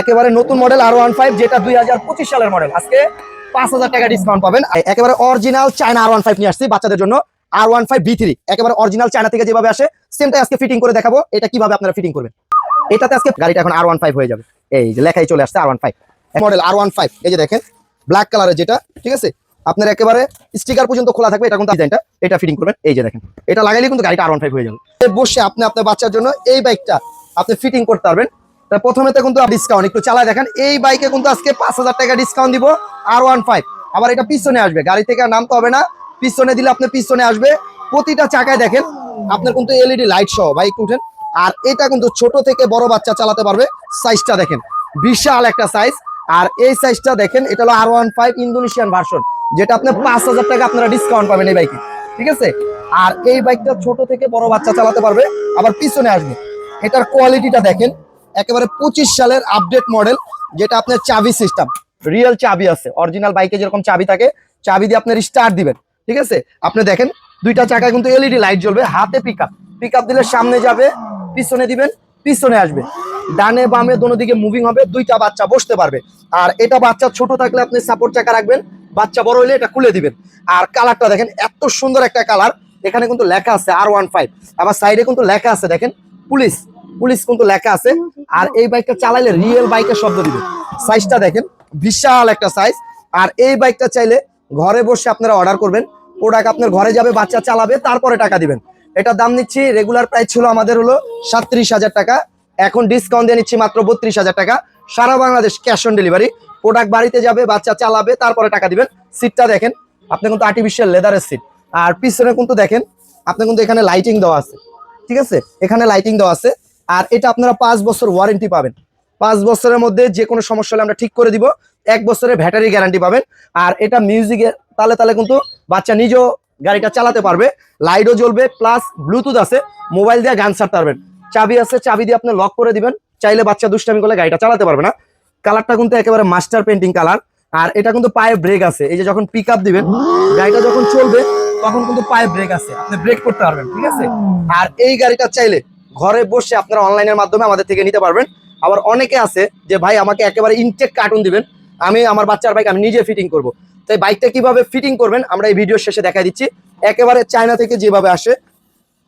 একেবারে নতুন model R one five যেটা দুই হাজার পঁচিশ সালের মডেল আজকে পাঁচ হাজার টাকা ডিসকাউন্ট পাবেন। একেবারে অরিজিনাল চায়না আর ওয়ান ফাইভ নিয়ে আসছি বাচ্চাদের জন্য। আর ওয়ান ফাইভ বি থ্রি একেবারে অরিজিনাল চায়না থেকে যেভাবে আসে সেমটাই আজকে ফিটিং করে দেখাবো। এটা কীভাবে আপনারা ফিটিং করবেন। এটাতে আজকে গাড়িটা এখন আর ওয়ান ফাইভ হয়ে যাবে। এই যে লেখাই চলে আসছে R one five model R one five এই যে দেখেন ব্ল্যাক কালারের যেটা, ঠিক আছে? আপনার একেবারে স্টিকার পর্যন্ত খোলা থাকবে, এটা কিন্তু ডিজাইনটা এটা ফিটিং করবেন। এই যে দেখেন, এটা লাগাইলে কিন্তু গাড়িটা আর ওয়ান ফাইভ হয়ে যাবে। বসে আপনি আপনার বাচ্চার জন্য এই বাইকটা আপনি ফিটিং করতে পারবেন। প্রথমে তো কিন্তু ডিসকাউন্ট একটু চালায় দেখেন। এই বাইকে কিন্তু আজকে পাঁচ হাজার টাকা ডিসকাউন্ট দিব আর ওয়ান ফাইভ আবার এটা পিছনে আসবে, গাড়ি থেকে নামতে হবে না। পিছনে দিলে আপনি পিছনে আসবে। প্রতিটা চাকায় দেখেন, আপনার কিন্তু এলইডি লাইট সহ বাইক উঠেন। আর এটা কিন্তু ছোট থেকে বড় বাচ্চা চালাতে পারবে সাইজটা দেখেন। বিশাল একটা সাইজ আর এই সাইজটা দেখেন, এটা হলো R one five Indonesian version যেটা আপনি পাঁচ হাজার টাকা আপনারা ডিসকাউন্ট পাবেন এই বাইকে ঠিক আছে? আর এই বাইকটা ছোট থেকে বড় বাচ্চা চালাতে পারবে, আবার পিছনে আসবে। এটার কোয়ালিটিটা দেখেন একেবারে পঁচিশ সালের আপডেট মডেল যেটা আপনার চাবি সিস্টেম রিয়েল চাবি আছে অরিজিনাল বাইকে যেরকম চাবি থাকে, চাবি দিয়ে আপনার স্টার্ট দিবেন, ঠিক আছে? আপনি দেখেন, দুইটা চাকায় কিন্তু এলইডি লাইট জ্বলবে, হাতে পিক আপ পিক আপ দিলে সামনে যাবে, পিছনে দিবেন, পিছনে আসবে। ডানে বামে দোনো দিকে মুভিং হবে, দুইটা বাচ্চা বসতে পারবে। আর এটা বাচ্চা ছোট থাকলে আপনি সাপোর্ট চাকা রাখবেন, বাচ্চা বড় হলে এটা খুলে দিবেন। আর কালারটা দেখেন, এত সুন্দর একটা কালার এখানে কিন্তু লেখা আছে আর ওয়ান ফাইভ আবার সাইডে কিন্তু লেখা আছে, দেখেন পুলিশ পুলিশ কিন্তু লেখা আছে। আর এই বাইকটা চালাইলে রিয়েল বাইকের শব্দ দিবে। সাইজটা দেখেন, বিশাল একটা সাইজ আর এই বাইকটা চাইলে ঘরে বসে আপনারা অর্ডার করবেন। প্রোডাক্ট আপনার ঘরে যাবে, বাচ্চা চালাবে, তারপরে টাকা দিবেন। এটা দাম নিচ্ছি রেগুলার প্রাইস ছিল আমাদের হলো সাতত্রিশ হাজার টাকা। এখন ডিসকাউন্ট দিয়ে নিচ্ছি মাত্র বত্রিশ হাজার টাকা। সারা Bangladesh cash on delivery product বাড়িতে যাবে, বাচ্চা চালাবে, তারপরে টাকা দিবেন। সিটটা দেখেন, আপনি কিন্তু আর্টিফিশিয়াল লেদারের সিট আর পিছনে কিন্তু দেখেন, আপনি কিন্তু এখানে লাইটিং দেওয়া আছে। ঠিক আছে? এখানে লাইটিং দেওয়া আছে। আর এটা আপনারা পাঁচ বছর ওয়ারেন্টি পাবেন। পাঁচ বছরের মধ্যে যে কোনো সমস্যা হলে আমরা ঠিক করে দিব। এক বছরের ব্যাটারি গ্যারান্টি পাবেন। আর এটা মিউজিকের তালে তালে কিন্তু বাচ্চা নিজেও গাড়িটা চালাতে পারবে। লাইটও জ্বলবে প্লাস ব্লুটুথ আছে। মোবাইল দিয়ে গান ছাড়তে পারবেন। চাবি আছে, চাবি দিয়ে আপনি লক করে দিবেন। চাইলে বাচ্চা দুষ্টামি করলে গাড়িটা চালাতে পারবে না। কালারটা কিন্তু একেবারে মাস্টার পেন্টিং কালার আর এটা কিন্তু পায়ে ব্রেক আছে। এই যে যখন পিক আপ দিবেন, গাড়িটা যখন চলবে, তখন কিন্তু পায়ে ব্রেক আছে। আপনি ব্রেক করতে পারবেন, ঠিক আছে? আর এই গাড়িটা চাইলে ঘরে বসে আপনারা অনলাইনের মাধ্যমে আমাদের থেকে নিতে পারবেন। আবার অনেকে আছে যে, ভাই, আমাকে একেবারে ইনটেক কার্টুন দিবেন। আমি আমার বাচ্চার বাইক আমি নিজে ফিটিং করব। তাই বাইকটা কীভাবে ফিটিং করবেন, আমরা এই ভিডিওর শেষে দেখাই দিচ্ছি। একেবারে চায়না থেকে যেভাবে আসে,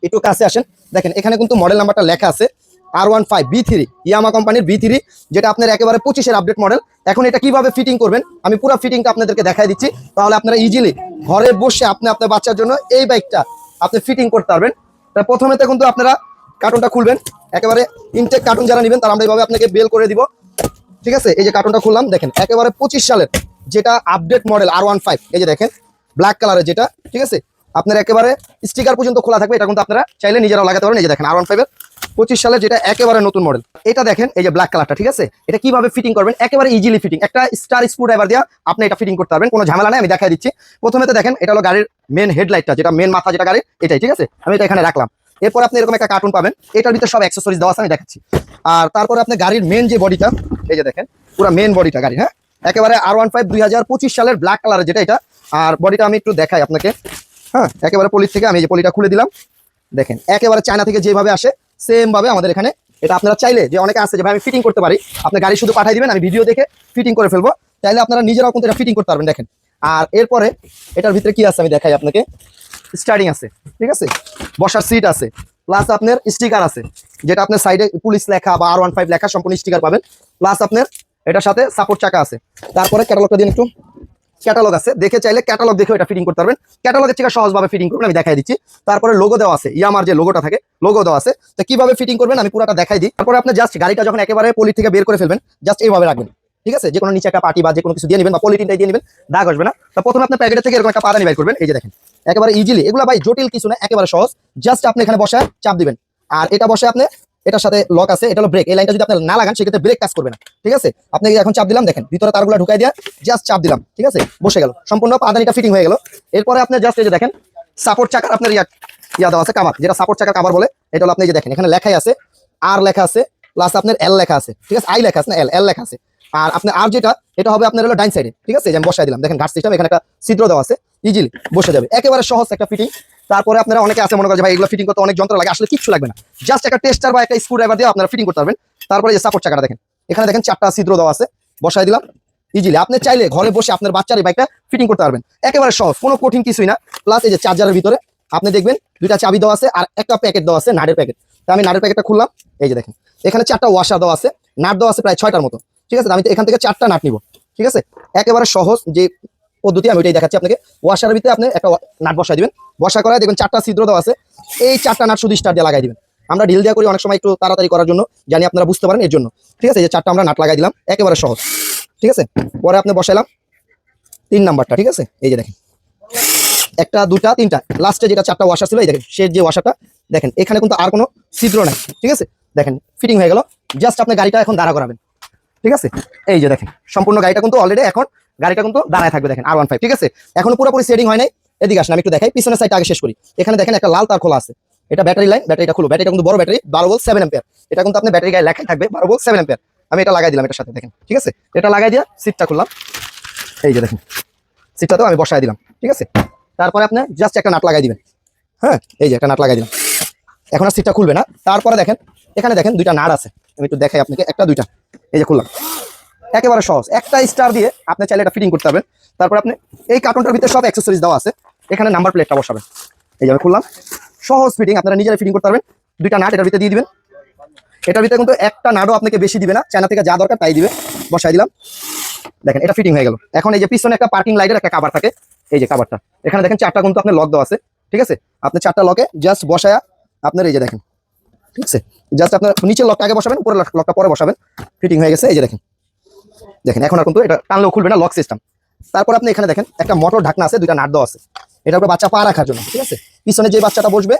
একটু কাছে আসেন। দেখেন, এখানে কিন্তু মডেল নাম্বারটা লেখা আছে R one five V three Yamaha কোম্পানির বি থ্রি যেটা আপনার একেবারে পঁচিশের আপডেট মডেল এখন এটা কীভাবে ফিটিং করবেন, আমি পুরো ফিটিংটা আপনাদেরকে দেখাই দিচ্ছি। তাহলে আপনারা ইজিলি ঘরে বসে আপনি আপনার বাচ্চার জন্য এই বাইকটা আপনি ফিটিং করতে পারবেন। প্রথমে তো কিন্তু আপনারা কার্টুনটা খুলবেন। একেবারে ইনটেক কার্টুন যারা নেবেন, তারা আমরা এইভাবে আপনাকে বেল করে দিব। ঠিক আছে? এই যে কার্টুনটা খুললাম, দেখেন, একেবারে পঁচিশ সালের যেটা update model R one five এই যে দেখেন ব্ল্যাক কালারের যেটা, ঠিক আছে? আপনার একেবারে স্টিকার পর্যন্ত খোলা থাকবে, এটা কিন্তু আপনারা চাইলে নিজেরাও লাগাতে পারেন, এই যে দেখেন আর ওয়ান ফাইভের পঁচিশ সালের যেটা একেবারে নতুন মডেল এটা দেখেন, এই যে ব্ল্যাক কালারটা ঠিক আছে? এটা কীভাবে ফিটিং করবেন? একেবারে ইজিলি ফিটিং একটা স্টার স্ক্রু ড্রাইভার দিয়ে আপনি এটা ফিটিং করতে পারবেন, কোনো ঝামেলা নেই, আমি দেখাই দিচ্ছি। প্রথমে তো দেখেন, এটা হলো গাড়ির মেন হেডলাইটটা যেটা মেন মাথা যেটা গাড়ির, এটাই, ঠিক আছে? আমি এটা এখানে রাখলাম। এরপর আপনি এরকম একটা কার্টুন পাবেন। এটার ভিতরে সব অ্যাক্সেসরিজ দেওয়া আছে, আমি দেখাচ্ছি। আর তারপরে আপনি গাড়ির মেন যে বডিটা এই যে দেখেন, পুরো মেন বডিটা গাড়ি হ্যাঁ? একেবারে আর ওয়ান ফাইভ দুই হাজার পঁচিশ সালের ব্ল্যাক কালারের যেটা এটা, আর বডিটা আমি একটু দেখাই আপনাকে হ্যাঁ? একেবারে পলির থেকে আমি এই যে পলিটা খুলে দিলাম। দেখেন, একেবারে চায়না থেকে যেভাবে আসে সেম ভাবে আমাদের এখানে। এটা আপনারা চাইলে, যে অনেকে আছে যে, ভাই, আমি ফিটিং করতে পারি। আপনার গাড়ি শুধু পাঠাই দিবেন, আমি ভিডিও দেখে ফিটিং করে ফেলব। চাইলে আপনারা নিজেরাও কিন্তু এটা ফিটিং করতে পারবেন, দেখেন। আর এরপরে, এটার ভিতরে কি আছে আমি দেখাই আপনাকে। স্টার্টিং আছে, ঠিক আছে? বসার সিট আছে প্লাস আপনার স্টিকার আছে, যেটা আপনার সাইডে পুলিশ লেখা বা আর ওয়ান ফাইভ লেখা সম্পূর্ণ স্টিকার পাবেন প্লাস আপনার এটার সাথে সাপোর্ট চাকা আছে। তারপরে ক্যাটালগটা দিন একটু। ক্যাটালগ আছে, দেখে চাইলে ক্যাটালগ দেখে এটা ফিটিং করতে পারবেন। ক্যাটালগের থেকে সহজভাবে ফিটিং করবেন, আমি দেখাই দিচ্ছি। তারপরে লোগো দেওয়া আছে, ইয়ামার যে লোগোটা থাকে লোগো দেওয়া আছে। তো কীভাবে ফিটিং করবেন, আমি পুরোটা দেখাই দিই। তারপরে আপনি জাস্ট গাড়িটা যখন একেবারে পলি থেকে বের করে ফেলবেন জাস্ট এইভাবে রাখবেন। ঠিক আছে? যে কোনো নিচে একটা পার্টি বা যে কোনো কিছু দিয়ে নেবেন বা পলিটিনটাই দিয়ে নেবেন, দাগ আসবে না। তো প্রথমে আপনার প্যাকেটের থেকে এরকম একটা পাদানি বের করবেন, এই যে দেখেন, একেবারে ইজিলি এগুলো ভাই জটিল কিছু না, একেবারে সহজ। জাস্ট আপনি এখানে বসে চাপ দিবেন। আর এটা বসে আপনি, এটার সাথে লক আছে, এটা হলো ব্রেক এই লাইনটা যদি আপনি না লাগান, সেক্ষেত্রে ব্রেক কাজ করবে না। ঠিক আছে? আপনি এখন চাপ দিলাম, দেখেন, ভিতরে তারগুলো ঢুকাই দিয়া জাস্ট চাপ দিলাম, ঠিক আছে? বসে গেল। সম্পূর্ণ পাদানিটা ফিটিং হয়ে গেল। এরপরে আপনি জাস্ট এই যে দেখেন সাপোর্ট চাকার আপনার ইয়া ইয়া দেওয়া আছে কাবার যেটা সাপোর্ট চাকার কাবার বলে, এটা হলো আপনি যে দেখেন, এখানে লেখাই আছে, আর লেখা আছে প্লাস আপনার এল লেখা আছে। ঠিক আছে? আই লেখা আছে না এল এল লেখা আছে। আর আপনার আর যেটা, এটা হবে আপনার হলো ডাইন সাইডে, ঠিক আছে? আমি বসাই দিলাম। দেখেন ঘাট সিস্টেম এখানে একটা ছিদ্র দেওয়া আছে ইজিলি বসে যাবে। একেবারে সহজ একটা ফিটিং তারপরে আপনারা অনেকে আছে, মনে করেন ভাই, এগুলো ফিটিং করতে অনেক যন্ত্র লাগে। আসলে কিছু লাগবে না। জাস্ট একটা টেস্টার বা একটা স্ক্রু ড্রাইভার দিয়ে আপনারা ফিটিং করতে পারবেন। তারপরে যে সাপোর্ট চাকাটা দেখেন। এখানে দেখেন চারটা ছিদ্র দেওয়া আছে বসাই দিলাম ইজিলি আপনি চাইলে ঘরে বসে আপনার বাচ্চার এই বাইকটা ফিটিং করতে পারবেন। একেবারে সহজ, কোনো কঠিন কিছুই না। প্লাস এই যে চার্জারের ভিতরে, আপনি দেখবেন দুইটা চাবি দেওয়া আছে আর একটা প্যাকেট দেওয়া আছে নাটের প্যাকেট তো আমি নাটের প্যাকেটটা খুললাম। এই যে দেখেন, এখানে চারটা ওয়াশার দেওয়া আছে নাট দেওয়া আছে প্রায় ছয়টার মতো। ঠিক আছে? আমি এখান থেকে চারটা নাট নিব, ঠিক আছে? একেবারে সহজ যে পদ্ধতি, আমি ওইটাই দেখাচ্ছি আপনাকে। ওয়াশার ভিতরে আপনি একটা নাট বসাই দিবেন। বসা করায় দেখবেন চারটা ছিদ্র দেওয়া আছে। এই চারটা নাট শুধু স্টার দিয়ে লাগাই দিবেন। আমরা ঢিল দেওয়া করি অনেক সময় একটু তাড়াতাড়ি করার জন্য, জানি আপনারা বুঝতে পারেন এর জন্য। ঠিক আছে? যে চারটা আমরা নাট লাগাই দিলাম, একেবারে সহজ। ঠিক আছে? পরে আপনি বসাইলাম তিন নাম্বারটা, ঠিক আছে? এই যে দেখেন। একটা, দুটা, তিনটা। লাস্টে যেটা চারটা ওয়াশার ছিল, এই দেখেন, শেষ যে ওয়াশারটা দেখেন, এখানে কিন্তু আর কোনো ছিদ্র নাই, ঠিক আছে? দেখেন ফিটিং হয়ে গেল। জাস্ট আপনি গাড়িটা এখন দাঁড়া করাবেন। ঠিক আছে? এই যে দেখেন, সম্পূর্ণ গাড়িটা কিন্তু অলরেডি এখন, গাড়িটা কিন্তু দাঁড়ায় থাকবে দেখেন আর ওয়ান ফাইভ ঠিক আছে? এখনও পুরোপুরি সেটিং হয় নাই। এদিকে আসেন, আমি একটু দেখাই, পিছনের সাইডটা আগে শেষ করি। এখানে দেখেন একটা লাল তার খোলা আছে। এটা ব্যাটারি লাইন ব্যাটারিটা খুলো। ব্যাটারিটা কিন্তু বড় ব্যাটারি বারো বল সেভেন এম্পিয়ার এটা কিন্তু আপনার ব্যাটারি গায়ে লেখাই থাকবে বারো বল সেভেন এম্পিয়ার আমি এটা লাগাই দিলাম এটার সাথে, দেখেন, ঠিক আছে? এটা লাগাই দিয়া সিটটা খুললাম। এই যে দেখেন সিটটা তো আমি বসাই দিলাম, ঠিক আছে? তারপরে আপনি জাস্ট একটা নাট লাগাই দিবেন। হ্যাঁ এই যে একটা নাট লাগাই দিলাম। এখন আর সিটটা খুলবে না। তারপরে দেখেন, এখানে দেখেন দুইটা নাট আছে। আমি একটু দেখাই আপনাকে। একটা, দুইটা। এই যে খুললাম। একেবারে সহজ। একটা স্টার দিয়ে আপনি চাইলে এটা ফিটিং করতে পারবেন। তারপর আপনি এই কার্টুনটার ভিতরে সব অ্যাক্সেসরিজ দেওয়া আছে। এখানে নাম্বার প্লেটটা বসাবেন। এই যে আমি খুললাম। সহজ ফিটিং আপনারা নিজেরা ফিটিং করতে পারবেন। দুইটা নাট এটার ভিতরে দিয়ে দিবেন। এটার ভিতরে কিন্তু একটা নাটও আপনাকে বেশি দিবে না। চায়না থেকে যা দরকার তাই দিবে। বসাই দিলাম। দেখেন, এটা ফিটিং হয়ে গেল। এখন এই যে পিছনে একটা পার্কিং লাইটের একটা কাবার থাকে। এই যে কাবারটা এখানে দেখেন চারটা কিন্তু আপনার লক দেওয়া আছে। ঠিক আছে? আপনি চারটা লকে জাস্ট বসায়া আপনার এই যে দেখেন। ঠিক আছে? জাস্ট আপনার নিচের লকটা আগে বসাবেন, উপরের লকটা পরে বসাবেন। ফিটিং হয়ে গেছে, এই যে দেখেন। দেখেন, এখন আর কিন্তু এটা টানলেও খুলবে না লক সিস্টেম তারপর আপনি এখানে দেখেন, একটা মোটর ঢাকনা আছে, দুইটা নাট দেওয়া আছে। এটা উপরে বাচ্চা পা রাখার জন্য, ঠিক আছে? পিছনে যে বাচ্চাটা বসবে,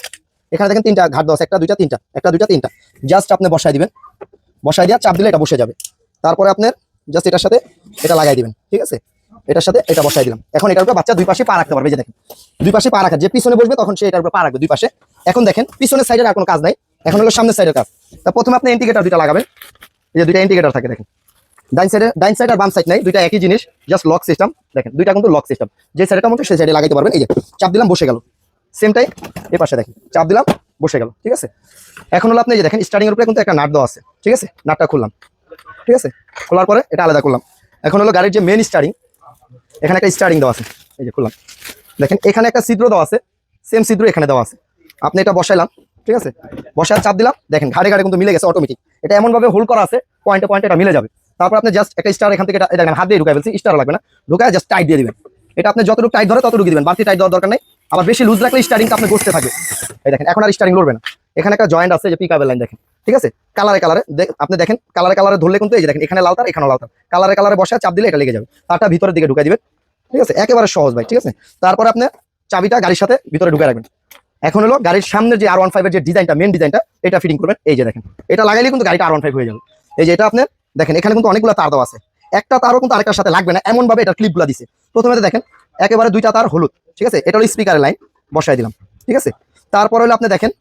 এখানে দেখেন তিনটা ঘাট দেওয়া আছে, একটা, দুইটা, তিনটা, একটা, দুইটা, তিনটা। জাস্ট আপনি বসাই দিবেন। বসাই দিয়া চাপ দিলে এটা বসে যাবে। তারপরে আপনার জাস্ট এটার সাথে এটা লাগাই দিবেন, ঠিক আছে? এটার সাথে এটা বসাই দিলাম। এখন এটার উপরে বাচ্চা দুই পাশে পা রাখতে পারবে যে দেখেন। দুই পাশে পা রাখা যে পিছনে বসবে তখন সে এটার উপরে পা রাখবে দুই পাশে। এখন দেখেন, পিছনের সাইডের আর কোনো কাজ নাই। এখন হলো সামনের সাইডের কাজ। তা প্রথমে আপনি ইন্ডিকেটার দুইটা লাগাবেন। এই যে দুইটা ইন্ডিকেটার থাকে, দেখেন। ডাইন সাইডে ডাইন সাইড আর বাম সাইড নাই, দুইটা একই জিনিস জাস্ট লক সিস্টেম দেখেন, দুইটা কিন্তু লক সিস্টেম যে সাইডটা মতো সেই সাইডে লাগাইতে পারবেন। এই যে, চাপ দিলাম, বসে গেল। সেম টাইম এই পাশে দেখেন, চাপ দিলাম, বসে গেল, ঠিক আছে? এখন হলো আপনি যে দেখেন স্টার্টিং এর উপরে কিন্তু একটা নাট দেওয়া আছে, ঠিক আছে? নাটটা খুললাম, ঠিক আছে? খোলার পরে এটা আলাদা করলাম। এখন হলো গাড়ির যে মেন স্টারিং এখানে একটা স্টারিং দেওয়া আছে। এই যে, খুললাম। দেখেন, এখানে একটা ছিদ্র দেওয়া আছে সেম ছিদ্র এখানে দেওয়া আছে। আপনি এটা বসাইলাম ঠিক আছে? বসার চাপ দিলাম। দেখেন, ঘাড়ে ঘাড়ে কিন্তু মিলে গেছে অটোমেটিক এটা এমন ভাবে হোল্ড করা আছে পয়েন্টে পয়েন্টে এটা মিলে যাবে। তারপর আপনি জাস্ট একটা স্টার এখান থেকে এটা- হাত দিয়ে ঢুকাই ফেলছি স্টার লাগবে না। ঢুকায় জাস্ট টাইট দিয়ে দিবেন। এটা আপনি যতটুকু টাইট ধরে ততটুকু দিবেন। বাড়তি টাইট দেওয়ার দরকার নেই। আবার বেশি লুজ রাখলে স্টারিংটা আপনি বসতে থাকবে এই দেখেন, এখন আর স্টারিং লড়বে না। এখানে একটা জয়েন্ট আছে, যে পিকাবেল লাইন দেখেন। ঠিক আছে? কালারে কালারে আপনি দেখেন কালারে কালারে ধরলে কিন্তু এই যে দেখেন, এখানে লাল তার এখানে লাল তার। কালারে কালারে বসে চাপ দিলে এটা লেগে যাবে। তারটা ভিতরের দিকে ঢুকাই দিবেন। ঠিক আছে? একেবারে সহজ ভাই, ঠিক আছে? তারপর আপনি চাবিটা গাড়ির সাথে ভিতরে ঢুকে রাখবেন। এখন হলো গাড়ির সামনের যে আর ওয়ান ফাইভের যে ডিজাইনটা মেন ডিজাইনটা এটা ফিটিং করবেন। এই যে দেখেন, এটা লাগাইলে কিন্তু গাড়িটা আর ওয়ান ফাইভ হয়ে যাবে। এই যে এটা আপনার, দেখেন, এখানে কিন্তু অনেকগুলো তার দেওয়া আছে। একটা তারও কিন্তু আরেকটার সাথে লাগবে না এমন ভাবে এটা ক্লিপগুলো দিছে। প্রথমে দেখেন, একেবারে দুইটা তার হলুদ, ঠিক আছে? এটা হলো স্পিকারের লাইন বসাই দিলাম, ঠিক আছে? তারপর হলো আপনি দেখেন,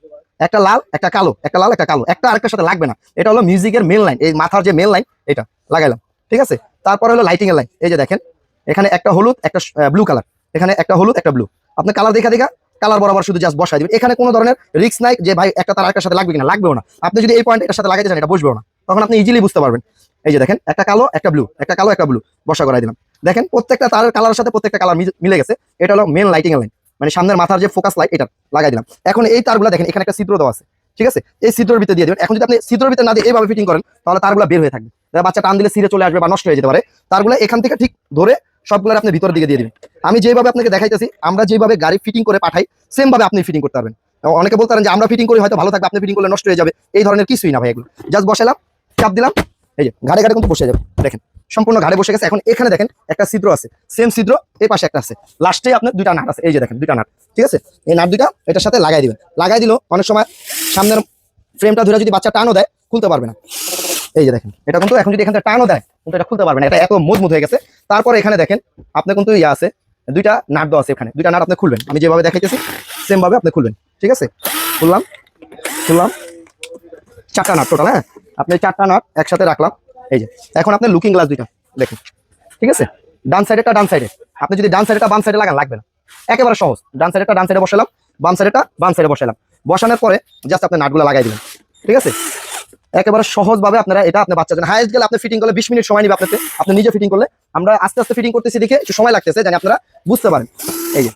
একটা লাল, একটা কালো, একটা লাল, একটা কালো, একটা আরেকটার সাথে লাগবে না। এটা হলো মিউজিকের মেন লাইন এই মাথার যে মেন লাইন এটা লাগাইলাম, ঠিক আছে? তারপর হলো লাইটিং এর লাইন এই যে দেখেন, এখানে একটা হলুদ, একটা ব্লু কালার এখানে একটা হলুদ, একটা ব্লু আপনি কালার দেখা দেখা কালার বরাবর শুধু জাস্ট বসাই দিবেন এখানে কোনো ধরনের রিস্ক নাই যে ভাই একটা তার আরেকটার সাথে লাগবে কিনা, লাগবেও না। আপনি যদি এই পয়েন্ট এটার সাথে লাগাইতে চান, এটা বসবেও না। তখন আপনি ইজিলি বুঝতে পারবেন। এই যে দেখেন, একটা কালো, একটা ব্লু একটা কালো, একটা ব্লু বসা করাই দিলাম। দেখেন, প্রত্যেকটা তারের কালারের সাথে প্রত্যেকটা কালার মিলে গেছে। এটা হলো মেন লাইটিং লাইন মানে সামনের মাথার যে ফোকাস লাইট এটা লাগাই দিলাম। এখন এই তারগুলো দেখেন, এখানে একটা ছিদ্র দেওয়া আছে। ঠিক আছে? এই ছিদ্রের ভিতরে দিয়ে দেবেন। এখন যদি আপনি ছিদ্রের ভিতরে না দিয়ে এইভাবে ফিটিং করেন, তাহলে তারগুলো বের হয়ে থাকবে। বাচ্চা টান দিলে সিরে চলে আসবে বা নষ্ট হয়ে যেতে পারে। তারগুলো এখান থেকে ঠিক ধরে সবগুলো আপনি ভিতরের দিকে দিয়ে দিবেন। আমি যেভাবে আপনাকে দেখাইতেছি, আমরা যেভাবে গাড়ি ফিটিং করে পাঠাই সেম ভাবে আপনি ফিটিং করতে পারবেন। অনেকে বলতে পারেন যে, আমরা ফিটিং করি, হয়তো ভালো থাকবে, আপনি ফিটিং করলে নষ্ট হয়ে যাবে। এই ধরনের কিছুই না ভাই এগুলো। জাস্ট বসালাম চাপ দিলাম, এই যে, ঘাড়ে ঘাড়ে কিন্তু বসে যাবে। দেখেন, সম্পূর্ণ ঘাড়ে বসে গেছে। এখন এখানে দেখেন, একটা ছিদ্র আছে। সেম ছিদ্র, এই পাশে একটা আছে। লাস্টে আপনার দুইটা নাট আছে। এই যে দেখেন, দুইটা নাট। ঠিক আছে? এই নাট দুইটা, এটার সাথে লাগাই দিবেন। লাগাই দিলেও অনেক সময় সামনের ফ্রেমটা ধরে যদি বাচ্চা টানও দেয়, খুলতে পারবে না। এই যে দেখেন, এটা কিন্তু এখন যদি এখান টানও দেয়, কিন্তু এটা খুলতে পারবে না। এটা এত মজবুত হয়ে গেছে। তারপর এখানে দেখেন আপনার কিন্তু ইয়ে আছে, দুইটা নাট দেওয়া আছে এখানে। দুইটা নাট আপনি খুলবেন। আমি যেভাবে দেখাইতেছি সেম ভাবে আপনি খুলবেন। ঠিক আছে? খুললাম খুললাম। চারটা নাট টোটাল হ্যাঁ? আপনি চারটা নাট একসাথে রাখলাম। এই যে, এখন আপনার লুকিং গ্লাস দুইটা দেখুন। ঠিক আছে? ডান সাইডেটা ডান সাইডে আপনি যদি ডান সাইডেটা বাম সাইডে লাগান, লাগবে না। একেবারে সহজ। ডান সাইডেটা ডান সাইডে বসালাম, বাম সাইডেটা বাম সাইডে বসালাম। বসানোর পরে জাস্ট আপনি নাটগুলো লাগাই দিবেন। ঠিক আছে? একেবারে সহজভাবে আপনারা এটা আপনার বাচ্চার জন্য হাইস্ট গেলে আপনি ফিটিং করলে বিশ মিনিট সময় নিবে আপনাকে। আপনি নিজে ফিটিং করলে আমরা আস্তে আস্তে ফিটিং করতেছি দেখে একটু সময় লাগতেছে জানি আপনারা বুঝতে পারেন। এই যে,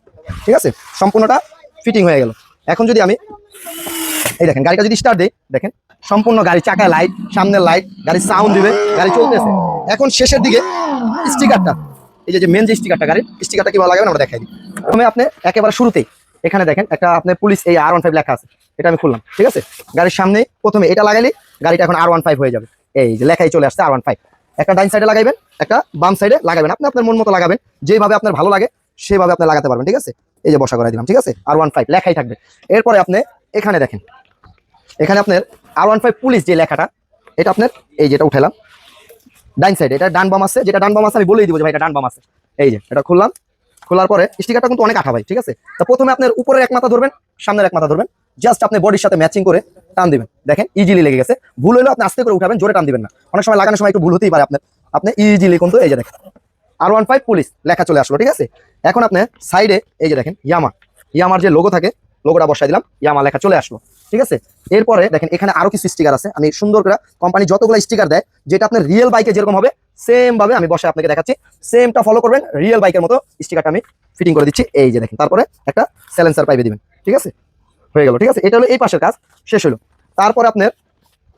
ঠিক আছে? সম্পূর্ণটা ফিটিং হয়ে গেল। এখন যদি আমি এই দেখেন, গাড়িটা যদি স্টার্ট দিই, দেখেন, সম্পূর্ণ গাড়ি চাকায় লাইট সামনের লাইট গাড়ির সাউন্ড দিবে, গাড়ি চলতেছে। এখন শেষের দিকে স্টিকারটা এই যে মেন যে স্টিকারটা গাড়ির স্টিকারটা কীভাবে লাগাবেন আমরা দেখাই দিই। প্রথমে আপনি একেবারে শুরুতেই এখানে দেখেন, একটা আপনার পুলিশ এই আর ওয়ান ফাইভ লেখা আছে, এটা আমি খুললাম, ঠিক আছে? গাড়ির সামনে প্রথমে এটা লাগাইলে গাড়িটা এখন আর ওয়ান ফাইভ হয়ে যাবে। এই যে লেখাই চলে আসছে আর ওয়ান ফাইভ একটা ডাইন সাইডে লাগাইবেন, একটা বাম সাইডে লাগাবেন, আপনি আপনার মন মতো লাগাবেন, যেভাবে আপনার ভালো লাগে, সেভাবে আপনি লাগাতে পারবেন, ঠিক আছে? এই যে বসা করে দিলাম, ঠিক আছে? আর ওয়ান ফাইভ লেখাই থাকবে। এরপরে আপনি এখানে দেখেন, এখানে আপনার আর ওয়ান ফাইভ পুলিশ যে লেখাটা, এটা আপনার, এই যেটা উঠালাম ডাইন সাইডে এটা ডান বাম আছে, যেটা ডান বাম আছে আমি বলেই দিব যে ভাই এটা ডান বাম আছে। এই যে, এটা খুললাম খোলার পরে স্টিকারটা কিন্তু অনেক আঠা ভাই, ঠিক আছে? তো প্রথমে আপনার উপরের এক মাথা ধরবেন, সামনের এক মাথা ধরবেন জাস্ট আপনি বডির সাথে ম্যাচিং করে টান দিবেন। দেখেন ইজিলি লেগে গেছে। ভুল হলেও আপনি আস্তে করে উঠাবেন, জোরে টান দিবেন না। অনেক সময় লাগানোর সময় একটু ভুল হতেই পারে আপনার। আপনি ইজিলি কিন্তু এই যে দেখেন আর ওয়ান ফাইভ পুলিশ লেখা চলে আসলো, ঠিক আছে? এখন আপনি সাইডে এই যে দেখেন ইয়ামা ইয়ামার যে লোগো থাকে লোগোটা বসাই দিলাম ইয়ামা লেখা চলে আসলো। ঠিক আছে? এরপরে দেখেন, এখানে আরও কিছু স্টিকার আছে। আমি সুন্দর করে কোম্পানি যতগুলো স্টিকার দেয়, যেটা আপনার রিয়েল বাইকে যেরকম হবে সেম ভাবে আমি বসে আপনাকে দেখাচ্ছি। সেমটা ফলো করবেন রিয়েল বাইকের মতো স্টিকারটা আমি ফিটিং করে দিচ্ছি। এই যে দেখেন, তারপরে একটা স্যালেন্সার পাইবে দিবেন, ঠিক আছে? হয়ে গেল, ঠিক আছে? এটা হলো এই পাশের কাজ, শেষ হলো। তারপরে আপনার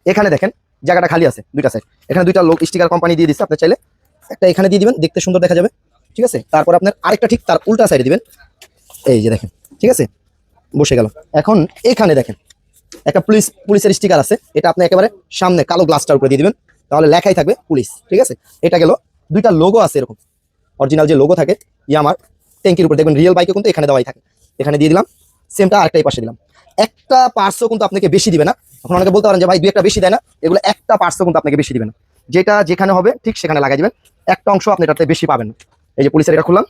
এখানে দেখেন, জায়গাটা খালি আছে, দুইটা সাইড এখানে দুইটা লোক স্টিকার কোম্পানি দিয়ে দিচ্ছে, আপনি চাইলে একটা এখানে দিয়ে দিবেন, দেখতে সুন্দর দেখা যাবে, ঠিক আছে? তারপর আপনার আরেকটা ঠিক তার উল্টা সাইডে দিবেন। এই যে দেখেন, ঠিক আছে? বসে গেল। এখন এখানে দেখেন একটা পুলিশ, পুলিশের স্টিকার আছে। এটা আপনি একেবারে সামনে কালো গ্লাসটার উপরে দিয়ে দিবেন। তাহলে লেখাই থাকবে পুলিশ, ঠিক আছে? এটা গেল। দুইটা লোগো আছে এরকম। অরিজিনাল যে লোগো থাকে ইয়ামার ট্যাঙ্কির উপর। দেখবেন রিয়েল বাইকে কিন্তু এখানে দেওয়াই থাকে। এখানে দিয়ে দিলাম সেমটা আরেকটাই পাশে দিলাম। একটা পার্সও কিন্তু আপনাকে বেশি দিবে না। এখন অনেকে বলতে পারেন যে, ভাই, দুই একটা বেশি দেয় না? এগুলো একটা পার্সও কিন্তু আপনাকে বেশি দিবে না। যেটা যেখানে হবে, ঠিক সেখানে লাগাই দিবেন। একটা অংশ আপনি এটাতে বেশি পাবেন এই যে পুলিশের এটা খুললাম।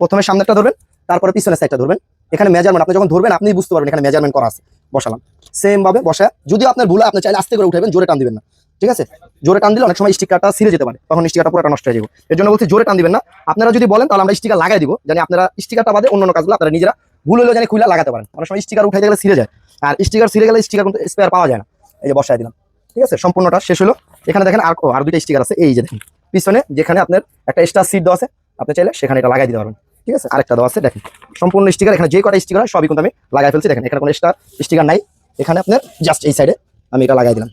প্রথমে সামনেরটা ধরবেন, তারপরে পিছনের সাইডটা ধরবেন। এখানে মেজারমেন্ট আপনি যখন ধরবেন আপনি বুঝতে পারবেন এখানে মেজারমেন্ট করা আছে। বসালাম। সেম ভাবে বসা। যদিও আপনার ভুলে আপনি চাইলে আস্তে করে উঠাবেন জোরে টান দিবেন না। ঠিক আছে? জোরে টান দিলে অনেক সময় স্টিকারটা সিরে যেতে পারে। তখন স্টিকারটা পুরোটা নষ্ট হয়ে যাবে। এর জন্য বলছি জোরে টান দিবেন না। আপনারা যদি বলেন, তাহলে আমরা স্টিকার লাগাই দিব। জানি আপনারা স্টিকারটা বাদে অন্য কাজগুলো আপনারা নিজেরা ভুল হলেও জানি খুলে লাগাতে পারেন। অনেক সময় স্টিকার উঠাইতে গেলে ছিঁড়ে যায়। আর স্টিকার ছিঁড়ে গেলে স্টিকার কিন্তু স্পেয়ার পাওয়া যায় না। এই যে বসায় দিলাম। ঠিক আছে? সম্পূর্ণটা শেষ হলো। এখানে দেখেন আর আর দুইটা স্টিকার আছে। এই যে দেখেন। পিছনে যেখানে আপনার একটা এক্সট্রা সিট দেওয়া আছে, আপনি চাইলে সেখানে এটা লাগাই দিতে পারবেন। ঠিক আছে? আরেকটা দেওয়া আছে, দেখেন। সম্পূর্ণ স্টিকার এখানে যে কটা স্টিকার সবই কিন্তু আমি লাগাই ফেলছি। দেখেন, এখানে কোনো এক্সট্রা স্টিকার নাই। এখানে আপনার জাস্ট এই সাইডে আমি এটা লাগাই দিলাম।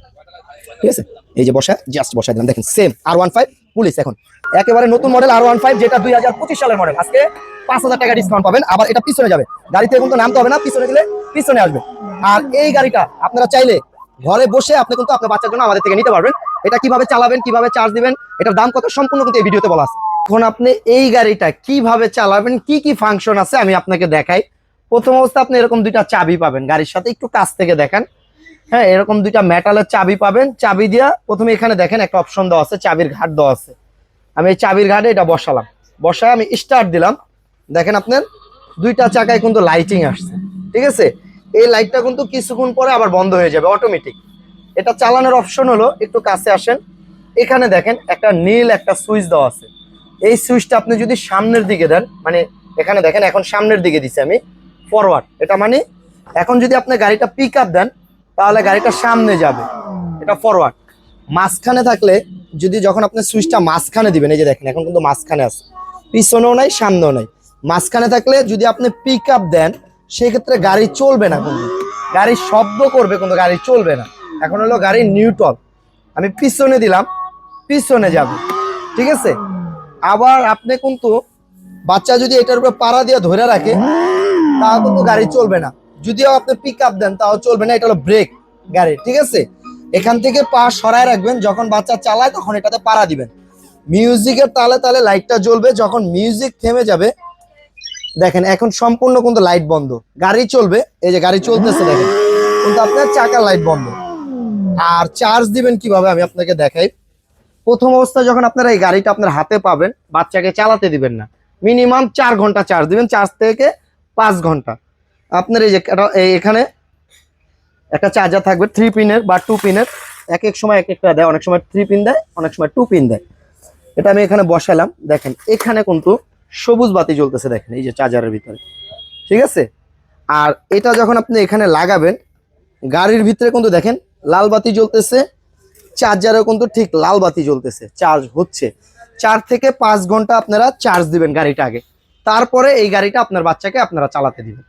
ঠিক আছে? এই যে বসা জাস্ট বসাই দিলাম। দেখেন same R one five police এখন। একেবারে নতুন মডেল আর ওয়ান ফাইভ যেটা দুই হাজার পঁচিশ সালের মডেল আজকে পাঁচ হাজার টাকা ডিসকাউন্ট পাবেন, আবার এটা পিছনে যাবে। গাড়িতে কিন্তু নামতে হবে না, পিছনে দিলে পিছনে আসবে। আর এই গাড়িটা আপনারা চাইলে ঘরে বসে আপনি কিন্তু আপনার বাচ্চার জন্য আমাদের থেকে নিতে পারবেন। এটা কীভাবে চালাবেন, কীভাবে চার্জ দিবেন, এটার দাম কত, সম্পূর্ণ কিন্তু এই ভিডিওতে বলা আছে। এখন আপনি এই গাড়িটা কীভাবে চালাবেন, কি কি ফাংশন আছে, আমি আপনাকে দেখাই। প্রথম অবস্থা আপনি এরকম দুইটা চাবি পাবেন গাড়ির সাথে, একটু কাছ থেকে দেখেন। হ্যাঁ এরকম দুইটা মেটালের চাবি পাবেন। চাবি দিয়া প্রথমে এখানে দেখেন একটা অপশন দেওয়া আছে, চাবির ঘাট দেওয়া আছে। আমি এই চাবির ঘাটে এটা বসালাম। বসায় আমি স্টার্ট দিলাম। দেখেন আপনার দুইটা চাকায় কিন্তু লাইটিং আসছে। ঠিক আছে? এই লাইটটা কিন্তু কিছুক্ষণ পরে আবার বন্ধ হয়ে যাবে অটোমেটিক এটা চালানোর অপশন হলো, একটু কাছে আসেন। এখানে দেখেন একটা নীল একটা সুইচ দেওয়া আছে। এই সুইচটা আপনি যদি সামনের দিকে দেন মানে এখানে দেখেন এখন সামনের দিকে দিছি আমি। ফরওয়ার্ড এটা মানে এখন যদি আপনি গাড়িটা পিক আপ দেন, তাহলে গাড়িটা সামনে যাবে। এটা ফরওয়ার্ড মাঝখানে থাকলে যদি যখন আপনি সুইচটা মাঝখানে দিবেন, এই যে দেখেন, এখন কিন্তু মাঝখানে আছে। পিছনেও নাই, সামনেও নাই। মাঝখানে থাকলে যদি আপনি পিক আপ দেন, সেক্ষেত্রে গাড়ি চলবে না কিন্তু। গাড়ি শব্দ করবে, কিন্তু গাড়ি চলবে না। এখন হলো গাড়ি নিউট্রল আমি পিছনে দিলাম, পিছনে যাবে। ঠিক আছে? আবার আপনি কিন্তু বাচ্চা যদি এটার উপরে পাড়া দিয়ে ধরে রাখে তাও কিন্তু গাড়ি চলবে না। যদিও আপনি পিক আপ দেন, তাও চলবে না, এটা হলো ব্রেক গাড়ি, ঠিক আছে? এখান থেকে পা সরায় রাখবেন, যখন বাচ্চা চালায় তখন এটাতে পাড়া দিবেন। মিউজিকের তালে তালে লাইটটা জ্বলবে, যখন মিউজিক থেমে যাবে, দেখেন, এখন সম্পূর্ণ কিন্তু লাইট বন্ধ। গাড়ি চলবে, এই যে গাড়ি চলতেছে, দেখেন, কিন্তু আপনার চাকার লাইট বন্ধ। আর চার্জ দিবেন কীভাবে, আমি আপনাকে দেখাই। প্রথম অবস্থায় যখন আপনারা এই গাড়িটা আপনার হাতে পাবেন, বাচ্চাকে চালাতে দিবেন না। মিনিমাম চার ঘণ্টা চার্জ দিবেন চার্জ থেকে পাঁচ ঘণ্টা। আপনার এই যে এখানে একটা চার্জার থাকবে থ্রি পিনের বা টু পিনের এক এক সময় এক একটা দেয়, অনেক সময় থ্রি পিন দেয়, অনেক সময় টু পিন দেয়। এটা আমি এখানে বসালাম, দেখেন, এখানে কিন্তু সবুজ বাতি জ্বলতেছে, দেখেন, এই যে চার্জারের ভিতরে। ঠিক আছে? আর এটা যখন আপনি এখানে লাগাবেন, গাড়ির ভিতরে কিন্তু দেখেন, লাল বাতি জ্বলতেছে চার্জারও কিন্তু ঠিক লাল বাতি জ্বলতেছে চার্জ হচ্ছে। চার থেকে পাঁচ ঘণ্টা আপনারা চার্জ দিবেন গাড়িটা আগে। তারপরে এই গাড়িটা আপনার বাচ্চাকে আপনারা চালাতে দিবেন।